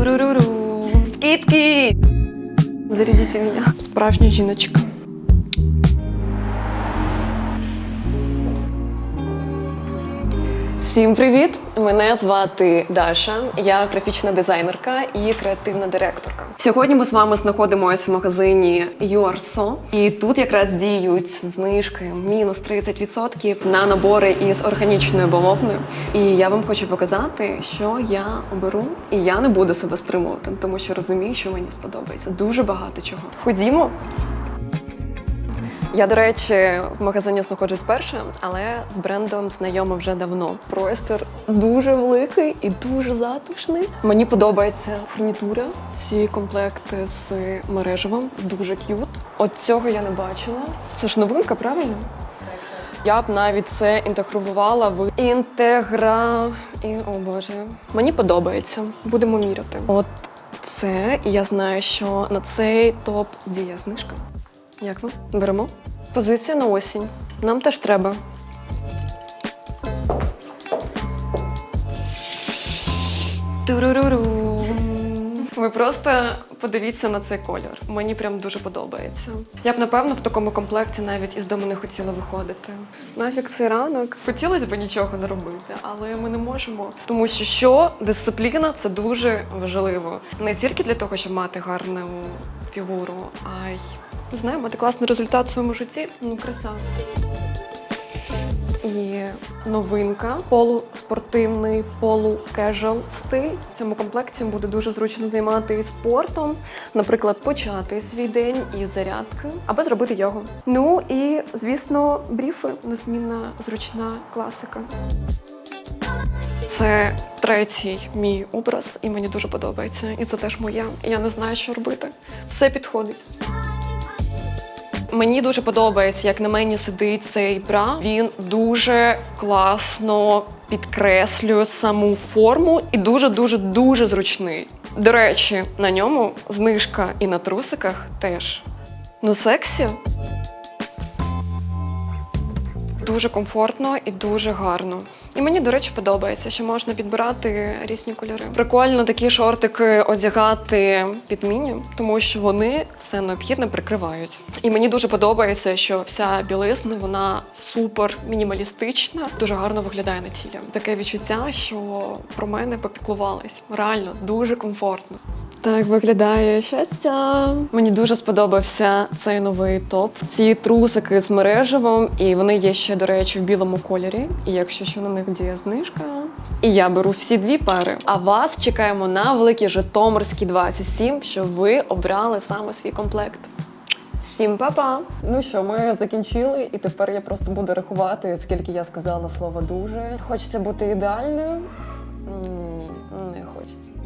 Туруруру. Скидки! Зарядите меня. Справжня жіночка. Всім привіт! Мене звати Даша. Я графічна дизайнерка і креативна директорка. Сьогодні ми з вами знаходимося в магазині Юарсо, і тут якраз діють знижки мінус 30% на набори із органічною бавовною. І я вам хочу показати, що я оберу, і я не буду себе стримувати, тому що розумію, що мені сподобається дуже багато чого. Ходімо. Я, до речі, в магазині знаходжусь перше, але з брендом знайома вже давно. Простір дуже великий і дуже затишний. Мені подобається фурнітура. Ці комплекти з мережевим дуже к'ют. От цього я не бачила. Це ж новинка, правильно? Я б навіть це інтегрувала в інтегра. І о боже, мені подобається. Будемо міряти. От це, і я знаю, що на цей топ діє знижка. Як ви? Беремо? Позиція на осінь. Нам теж треба. Туруруру. Ви просто подивіться на цей колір. Мені прям дуже подобається. Я б напевно в такому комплекті навіть із дому не хотіла виходити. Нафіг цей ранок. Хотілося б нічого не робити, але ми не можемо. Тому що що дисципліна це дуже важливо. Не тільки для того, щоб мати гарну фігуру, а й знаю, мати класний результат в своєму житті. Ну, краса. І новинка полуспортивний, полукежуал стиль. В цьому комплекті буде дуже зручно займатися спортом, наприклад, почати свій день із зарядки або зробити йогу. Ну і звісно, бріфи незмінна зручна класика. Це третій мій образ, і мені дуже подобається. І це теж моя. Я не знаю, що робити. Все підходить. Мені дуже подобається, як на мені сидить цей бра. Він дуже класно підкреслює саму форму і дуже дуже дуже зручний. До речі, на ньому знижка і на трусиках теж. Ну, сексі. Дуже комфортно і дуже гарно. І мені, до речі, подобається, що можна підбирати різні кольори. Прикольно такі шортики одягати під міні, тому що вони все необхідне прикривають. І мені дуже подобається, що вся білизна вона супер мінімалістична, дуже гарно виглядає на тілі. Таке відчуття, що про мене попіклувались. Реально дуже комфортно. Так виглядає щастя. Мені дуже сподобався цей новий топ. Ці трусики з мережевим, і вони є ще, до речі, в білому кольорі. І якщо що на них діє знижка. І я беру всі дві пари. А вас чекаємо на великій Житомирській 27, щоб ви обрали саме свій комплект. Всім па-па! Ну що, ми закінчили, і тепер я просто буду рахувати, скільки я сказала слова дуже. Хочеться бути ідеальною? Ні, не хочеться.